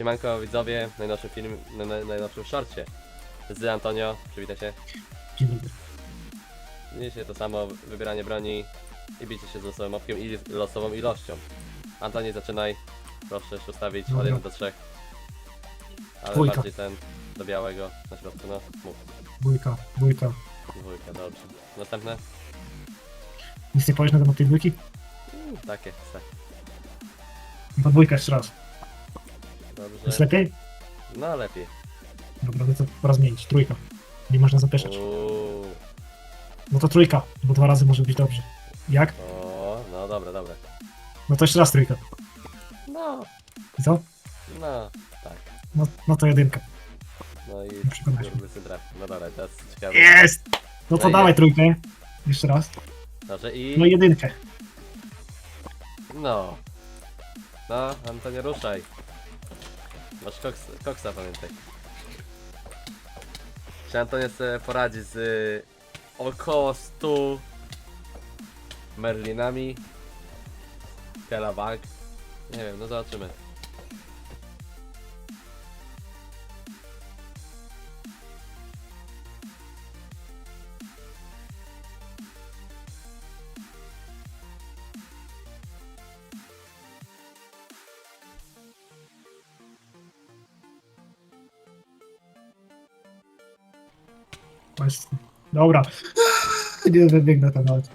Siemanko widzowie, w najnowszym film, na, na, najnowszym shorcie z Antonio, przywitaj się. Dzień dobry. Dzisiaj to samo, wybieranie broni i bicie się z losowym mopkiem i losową ilością. Antoni zaczynaj, proszę się ustawić od Dobra. 1 do 3. Ale Dwójka. bardziej ten, do białego na środku, no mów. Dwójka, dwójka. Dwójka, dobrze. Następne? Nic nie powiesz na temat tej dwójki? Mm, takie, tak. No to dwójka jeszcze raz. Jest lepiej? No lepiej. Dobra, to co pora zmienić. Trójka. Nie można zapieszać. Uuu, No to trójka, bo dwa razy może być dobrze. Jak? o, no dobra, dobra. No to jeszcze raz trójka. No, I co? no, tak. No, no to jedynka. No i Przekonać mnie. kurwy traf. No dobra, teraz ciekawe. Jest! No to No i dawaj trójkę. Jeszcze raz. Dobrze i... No i jedynkę. No. No, Antonio, ruszaj. Masz koks, koksa, pamiętaj. Czy Antonio sobie poradzi z y, około 100 Merlinami? Kelabag? Nie wiem, no zobaczymy. Dobra. Nie wybiegnę tam nawet.